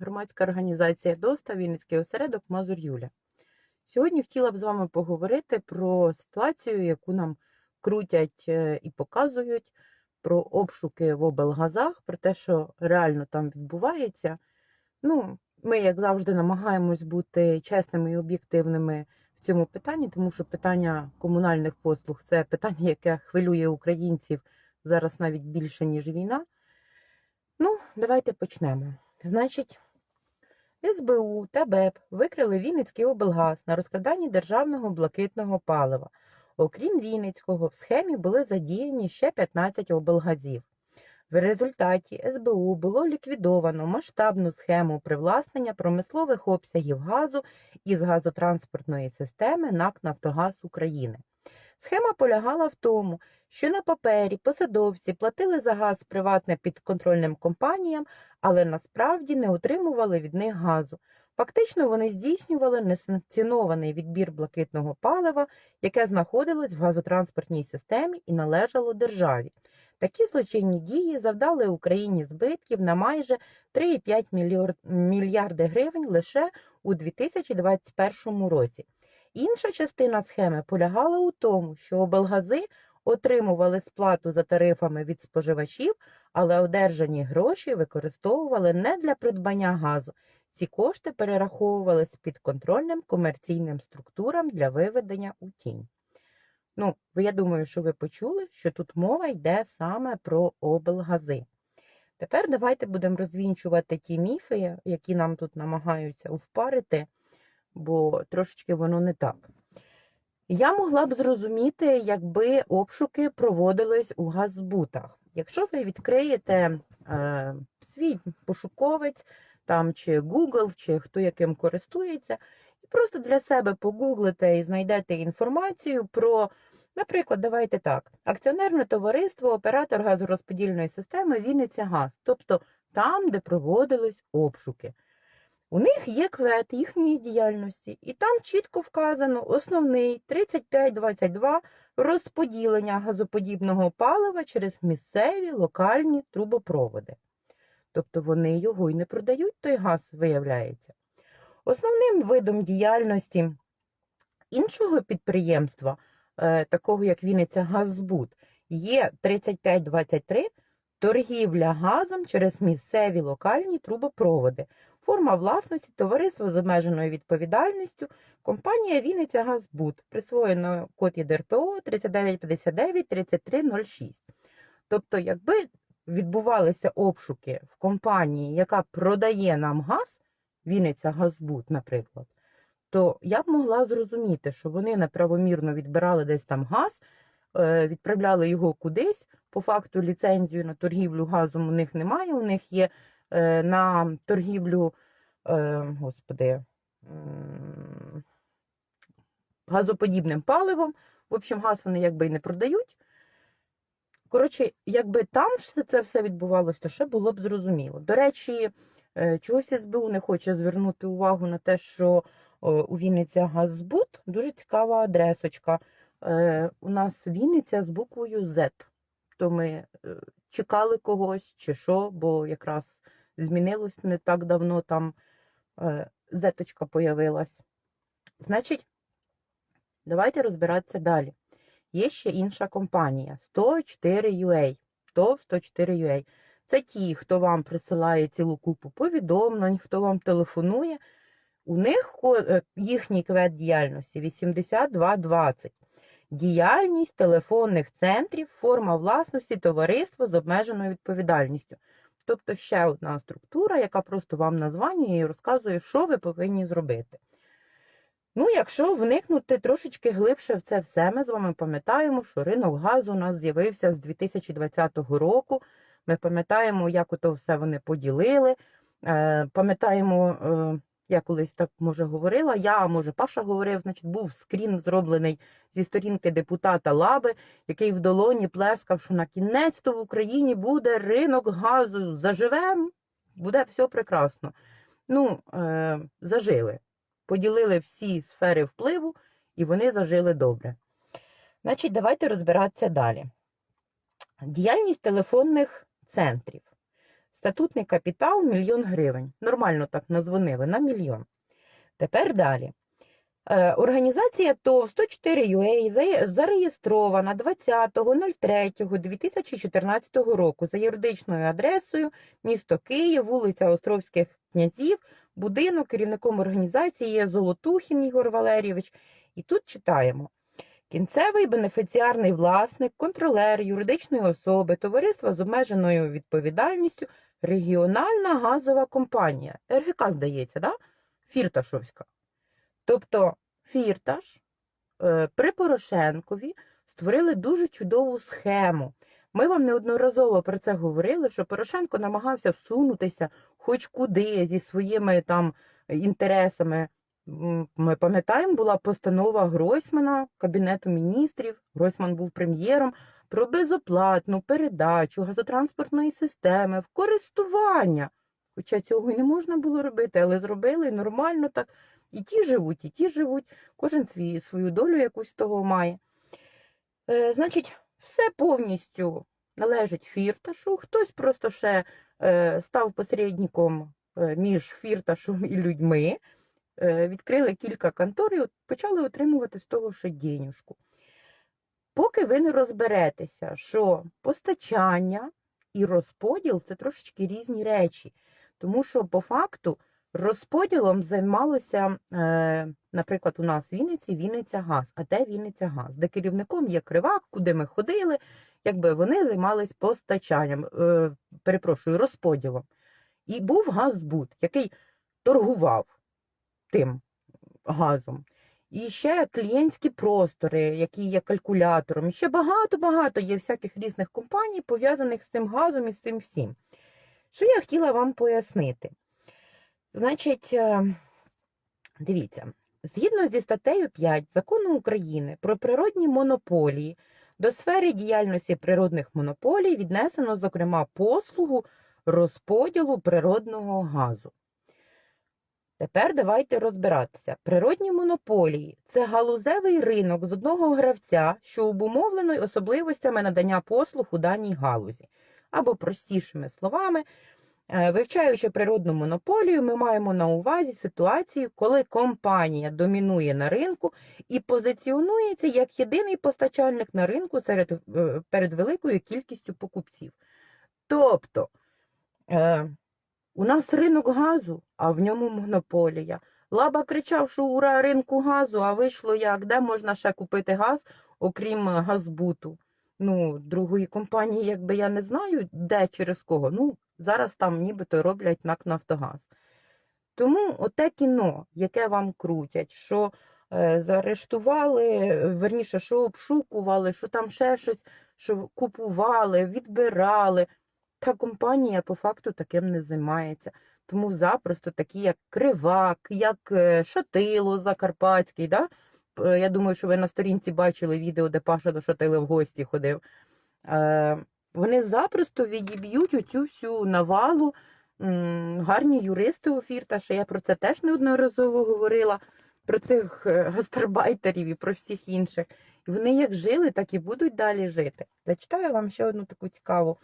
громадська організація ДОСТА, Вінницький осередок Мазур Юля. Сьогодні хотіла б з вами поговорити про ситуацію, яку нам крутять е, і показують, про обшуки в облгазах, про те, що реально там відбувається. Ну, ми, як завжди, намагаємось бути чесними і об'єктивними в цьому питанні, тому що питання комунальних послуг це питання, яке хвилює українців зараз навіть більше, ніж війна. Ну, давайте почнемо. Значить, СБУ та БЕП викрили Вінницький облгаз на розкраданні державного блакитного палива. Окрім Вінницького, в схемі були задіяні ще 15 облгазів. В результаті СБУ було ліквідовано масштабну схему привласнення промислових обсягів газу із газотранспортної системи НАК Нафтогаз України. Схема полягала в тому, що на папері посадовці платили за газ приватне підконтрольним компаніям, але насправді не отримували від них газу. Фактично вони здійснювали несанкціонований відбір блакитного палива, яке знаходилось в газотранспортній системі і належало державі. Такі злочинні дії завдали Україні збитків на майже 3,5 мільйор- мільярди гривень лише у 2021 році. Інша частина схеми полягала у тому, що облгази отримували сплату за тарифами від споживачів, але одержані гроші використовували не для придбання газу. Ці кошти перераховувались підконтрольним комерційним структурам для виведення у тінь. Ну, я думаю, що ви почули, що тут мова йде саме про облгази. Тепер давайте будемо розвінчувати ті міфи, які нам тут намагаються впарити, бо трошечки воно не так. Я могла б зрозуміти, якби обшуки проводились у газбутах. Якщо ви відкриєте е, свій пошуковець, там чи Google, чи хто яким користується, і просто для себе погуглите і знайдете інформацію про, наприклад, давайте так, акціонерне товариство, оператор газорозподільної системи Вінниця Газ, тобто там, де проводились обшуки. У них є квет їхньої діяльності, і там чітко вказано основний 3522 розподілення газоподібного палива через місцеві локальні трубопроводи. Тобто вони його й не продають, той газ виявляється. Основним видом діяльності іншого підприємства, е, такого як Вінниця Газзбут, є 3523 торгівля газом через місцеві локальні трубопроводи. Форма власності товариство з обмеженою відповідальністю, компанія Вінниця Газбут, присвоєно код ЄДРПО 3959 3306. Тобто, якби відбувалися обшуки в компанії, яка продає нам газ, Вінниця Газбут, наприклад, то я б могла зрозуміти, що вони неправомірно відбирали десь там газ, е, відправляли його кудись. По факту ліцензію на торгівлю газом у них немає. У них є на торгівлю, е, господи, газоподібним паливом. В общем, газ вони якби і не продають. Коротше, якби там це все відбувалося, то ще було б зрозуміло. До речі, е, чогось СБУ не хоче звернути увагу на те, що е, у Вінниця Газбут дуже цікава адресочка. Е, У нас Вінниця з буквою Z. То ми е, чекали когось чи що, бо якраз змінилось не так давно там е, зеточка появилась. Значить, давайте розбиратися далі. Є ще інша компанія 104 UA. ТОВ 104 UA. Це ті, хто вам присилає цілу купу повідомлень, хто вам телефонує. У них е, їхній квет діяльності 8220. Діяльність телефонних центрів, форма власності товариство з обмеженою відповідальністю. Тобто ще одна структура, яка просто вам названює і розказує, що ви повинні зробити. Ну, якщо вникнути трошечки глибше в це все, ми з вами пам'ятаємо, що ринок газу у нас з'явився з 2020 року. Ми пам'ятаємо, як ото все вони поділили. Е, Пам'ятаємо, е, я колись так може говорила, я, може, Паша говорив, значить, був скрін зроблений зі сторінки депутата Лаби, який в долоні плескав, що на кінець-то в Україні буде ринок газу. Заживем, буде все прекрасно. Ну, е, зажили. Поділили всі сфери впливу, і вони зажили добре. Значить, давайте розбиратися далі. Діяльність телефонних центрів. Статутний капітал мільйон гривень. Нормально так назвонили на мільйон. Тепер далі. Е, Організація ТОВ 104 UA зареєстрована 20.03.2014 року за юридичною адресою місто Київ, вулиця Островських князів, будинок, керівником організації є Золотухін Ігор Валерійович. І тут читаємо. Кінцевий бенефіціарний власник, контролер юридичної особи, товариства з обмеженою відповідальністю, регіональна газова компанія. РГК, здається, да? Фірташовська. Тобто Фірташ е, при Порошенкові створили дуже чудову схему. Ми вам неодноразово про це говорили, що Порошенко намагався всунутися хоч куди зі своїми там інтересами. Ми пам'ятаємо, була постанова Гройсмана Кабінету міністрів. Гройсман був прем'єром про безоплатну передачу газотранспортної системи в користування. Хоча цього і не можна було робити, але зробили нормально так. І ті живуть, і ті живуть, кожен свій, свою долю якусь того має. Е, значить, все повністю належить фірташу. Хтось просто ще е, став посередником е, між фірташем і людьми, е, відкрили кілька контор і от почали отримувати з того ще денюжку. Поки ви не розберетеся, що постачання і розподіл це трошечки різні речі. Тому що по факту розподілом займалося, е, наприклад, у нас в Вінниці Вінниця Газ. А де Вінниця Газ? Де керівником є Кривак, куди ми ходили, якби вони займались постачанням, е, перепрошую, розподілом. І був Газбуд, який торгував тим газом. І ще клієнтські простори, які є калькулятором. Ще багато-багато є всяких різних компаній, пов'язаних з цим газом і з цим всім. Що я хотіла вам пояснити? Значить, е, дивіться, згідно зі статтею 5 закону України про природні монополії, до сфери діяльності природних монополій віднесено, зокрема, послугу розподілу природного газу. Тепер давайте розбиратися. Природні монополії це галузевий ринок з одного гравця, що обумовлено особливостями надання послуг у даній галузі. Або простішими словами, е, вивчаючи природну монополію, ми маємо на увазі ситуацію, коли компанія домінує на ринку і позиціонується як єдиний постачальник на ринку серед, е, перед великою кількістю покупців. Тобто, е, у нас ринок газу, а в ньому монополія. Лаба кричав, що ура ринку газу, а вийшло як, де можна ще купити газ, окрім е, газбуту. Ну, другої компанії, якби я не знаю, де через кого. Ну, зараз там нібито роблять НАК Нафтогаз. Тому оте кіно, яке вам крутять, що е, заарештували, верніше, що обшукували, що там ще щось, що купували, відбирали. Та компанія по факту таким не займається. Тому запросто такі, як Кривак, як е, Шатило Закарпатський. Да? Е, Я думаю, що ви на сторінці бачили відео, де Паша до Шатили в гості ходив. Е, Вони запросто відіб'ють оцю всю навалу. Гарні юристи у Фірташа. Я про це теж неодноразово говорила, про цих гастарбайтерів і про всіх інших. І вони як жили, так і будуть далі жити. Зачитаю вам ще одну таку цікаву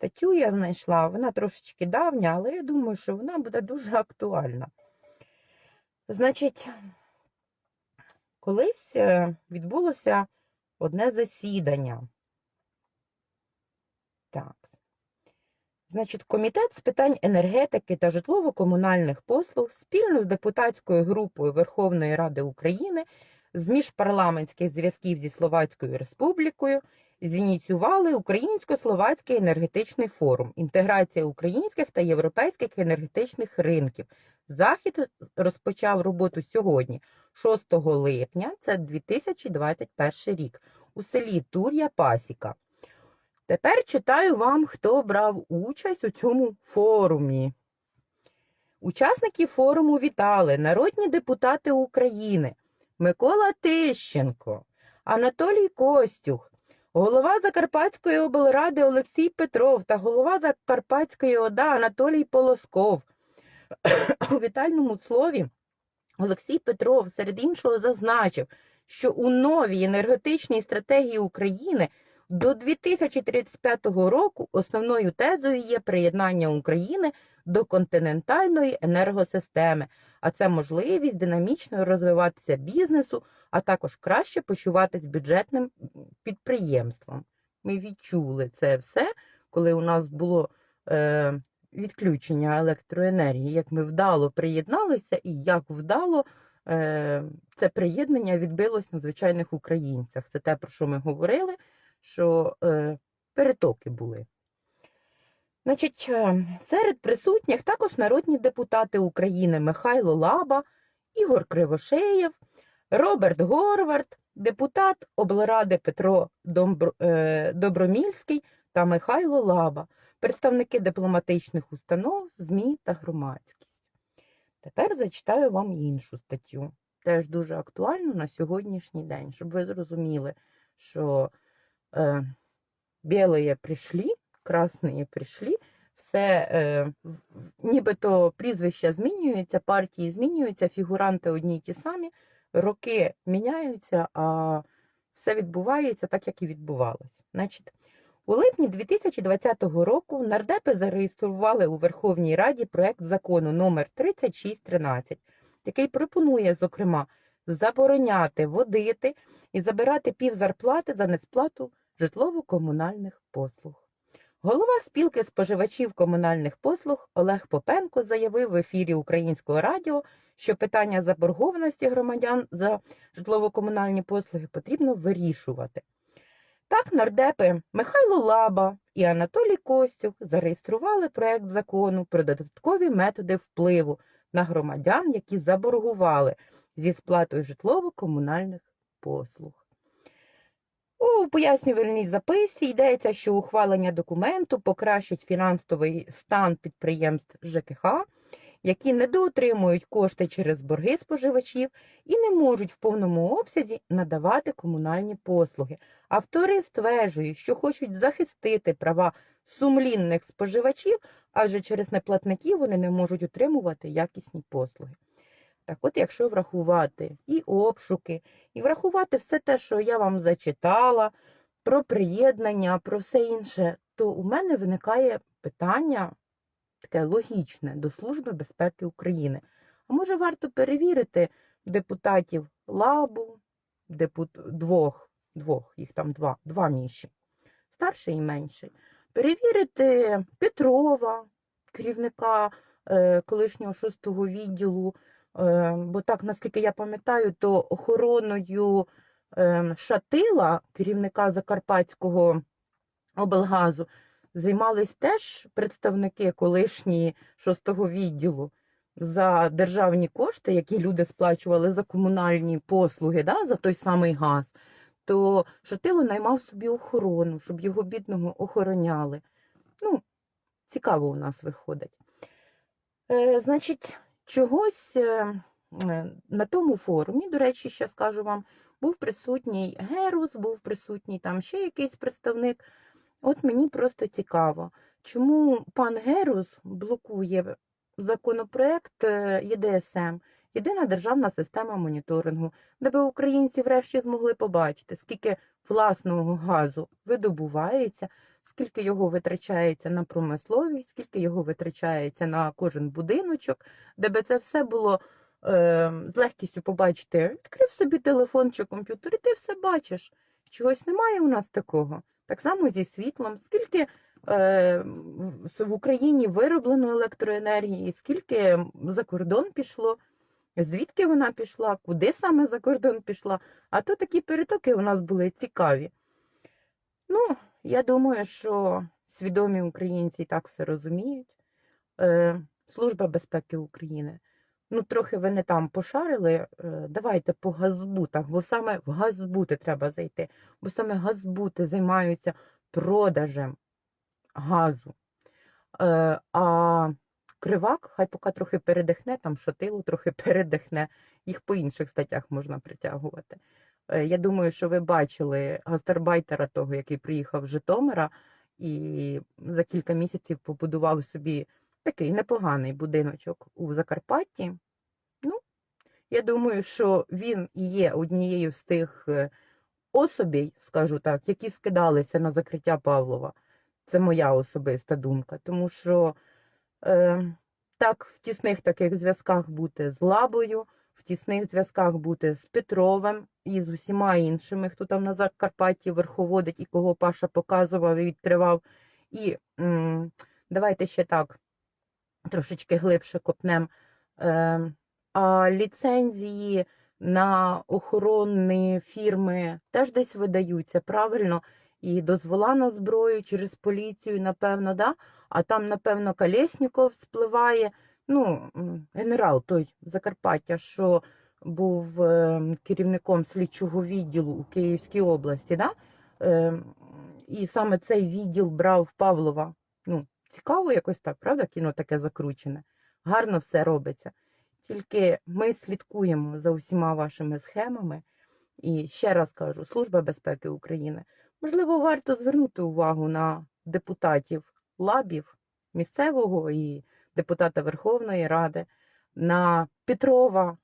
статтю я знайшла. Вона трошечки давня, але я думаю, що вона буде дуже актуальна. Значить, колись е, відбулося одне засідання. Так. Значить, комітет з питань енергетики та житлово-комунальних послуг спільно з депутатською групою Верховної Ради України з міжпарламентських зв'язків зі Словацькою Республікою зініціювали Українсько-Словацький енергетичний форум Інтеграція українських та європейських енергетичних ринків. Захід розпочав роботу сьогодні, 6 липня, це 2021 рік, у селі Тур'я Пасіка. Тепер читаю вам, хто брав участь у цьому форумі. Учасники форуму вітали народні депутати України Микола Тищенко, Анатолій Костюх, голова Закарпатської облради Олексій Петров та голова Закарпатської ОДА Анатолій Полосков. У вітальному слові Олексій Петров серед іншого зазначив, що у новій енергетичній стратегії України До 2035 року основною тезою є приєднання України до континентальної енергосистеми, а це можливість динамічно розвиватися бізнесу, а також краще почуватись бюджетним підприємством. Ми відчули це все, коли у нас було е, відключення електроенергії, як ми вдало приєдналися і як вдало е, це приєднання відбилось на звичайних українцях. Це те, про що ми говорили, що е, перетоки були. Значить, е, серед присутніх також народні депутати України Михайло Лаба, Ігор Кривошеєв, Роберт Горвард, депутат облради Петро е, Добромільський та Михайло Лаба, представники дипломатичних установ, ЗМІ та громадськість. Тепер зачитаю вам іншу статтю, теж дуже актуальну на сьогоднішній день, щоб ви зрозуміли, що е, білые прийшли, красні прийшли, все е, нібито прізвища змінюються, партії змінюються, фігуранти одні й ті самі, роки міняються, а все відбувається так, як і відбувалося. Значить, у липні 2020 року нардепи зареєстрували у Верховній Раді проект закону номер 3613, який пропонує, зокрема, забороняти водити і забирати півзарплати за несплату житлово-комунальних послуг. Голова спілки споживачів комунальних послуг Олег Попенко заявив в ефірі Українського радіо, що питання заборгованості громадян за житлово-комунальні послуги потрібно вирішувати. Так, нардепи Михайло Лаба і Анатолій Костюк зареєстрували проект закону про додаткові методи впливу на громадян, які заборгували зі сплатою житлово-комунальних послуг. Пояснювальній записі йдеться, що ухвалення документу покращить фінансовий стан підприємств ЖКХ, які недоотримують кошти через борги споживачів і не можуть в повному обсязі надавати комунальні послуги. Автори стверджують, що хочуть захистити права сумлінних споживачів, адже через неплатників вони не можуть отримувати якісні послуги. Так от, якщо врахувати і обшуки, і врахувати все те, що я вам зачитала, про приєднання, про все інше, то у мене виникає питання таке логічне до Служби безпеки України. А може варто перевірити депутатів Лабу, депут... двох, двох, їх там два, два міші, старший і менший. Перевірити Петрова, керівника е, колишнього шостого відділу. Е, Бо так, наскільки я пам'ятаю, то охороною е, Шатила, керівника Закарпатського облгазу, займались теж представники колишні шостого відділу за державні кошти, які люди сплачували за комунальні послуги, да, за той самий газ. То Шатило наймав собі охорону, щоб його бідного охороняли. Ну, цікаво у нас виходить. Е, значить, чогось е, е, на тому форумі, до речі, ще скажу вам, був присутній Герус, був присутній там ще якийсь представник. От мені просто цікаво, чому пан Герус блокує законопроект е, ЄДСМ, єдина державна система моніторингу, де би українці врешті змогли побачити, скільки власного газу видобувається, скільки його витрачається на промисловість, скільки його витрачається на кожен будиночок, де би це все було е, з легкістю побачити. Відкрив собі телефон чи комп'ютер, і ти все бачиш. Чогось немає у нас такого. Так само зі світлом, скільки е, в- Україні вироблено електроенергії, скільки за кордон пішло, звідки вона пішла, куди саме за кордон пішла. А то такі перетоки у нас були цікаві. Ну, я думаю, що свідомі українці і так все розуміють. Е, Служба безпеки України. Ну, трохи ви не там пошарили. Е, давайте по газбутах, бо саме в газбути треба зайти, бо саме газбути займаються продажем газу. Е, а кривак, хай поки трохи передихне, там шатило трохи передихне, їх по інших статтях можна притягувати. Е, Я думаю, що ви бачили гастарбайтера того, який приїхав з Житомира і за кілька місяців побудував собі такий непоганий будиночок у Закарпатті. Ну, я думаю, що він є однією з тих е, особей, скажу так, які скидалися на закриття Павлова. Це моя особиста думка, тому що е, так в тісних таких зв'язках бути з Лабою, тісних зв'язках бути з Петровим і з усіма іншими, хто там на Закарпатті верховодить і кого Паша показував і відкривав. І давайте ще так трошечки глибше копнем. Е, а ліцензії на охоронні фірми теж десь видаються, правильно? І дозвола на зброю через поліцію, напевно, да? а там, напевно, Колєсніков спливає. Ну, генерал той Закарпаття, що був е, керівником слідчого відділу у Київській області, да? е, і саме цей відділ брав Павлова. Ну, цікаво якось так, правда? Кіно таке закручене. Гарно все робиться. Тільки ми слідкуємо за усіма вашими схемами. І ще раз кажу, Служба безпеки України. Можливо, варто звернути увагу на депутатів лабів місцевого і депутата Верховної Ради, на Петрова,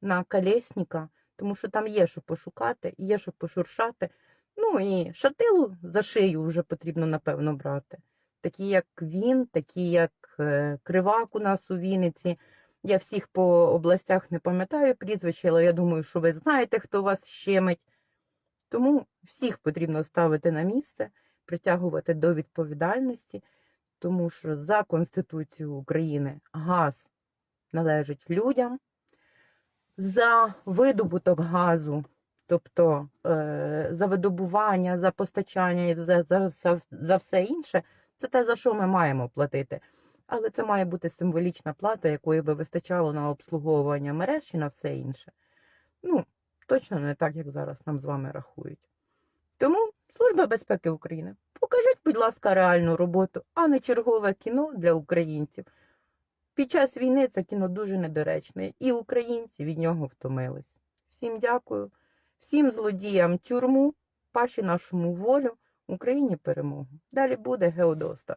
на Колєсніка, тому що там є що пошукати, є що пошуршати. Ну і шатилу за шию вже потрібно, напевно, брати. Такі, як він, такі, як е, Кривак у нас у Вінниці. Я всіх по областях не пам'ятаю прізвища, але я думаю, що ви знаєте, хто вас щемить. Тому всіх потрібно ставити на місце, притягувати до відповідальності, тому що за Конституцією України газ належить людям, за видобуток газу, тобто е, за видобування, за постачання і за, за, за, за все інше, це те, за що ми маємо платити. Але це має бути символічна плата, якої би вистачало на обслуговування мереж і на все інше. Ну, точно не так, як зараз нам з вами рахують. Тому Служба безпеки України, покажіть, будь ласка, реальну роботу, а не чергове кіно для українців. Під час війни це кіно дуже недоречне, і українці від нього втомились. Всім дякую, всім злодіям тюрму, паші нашому волю, Україні перемогу. Далі буде Геодоста.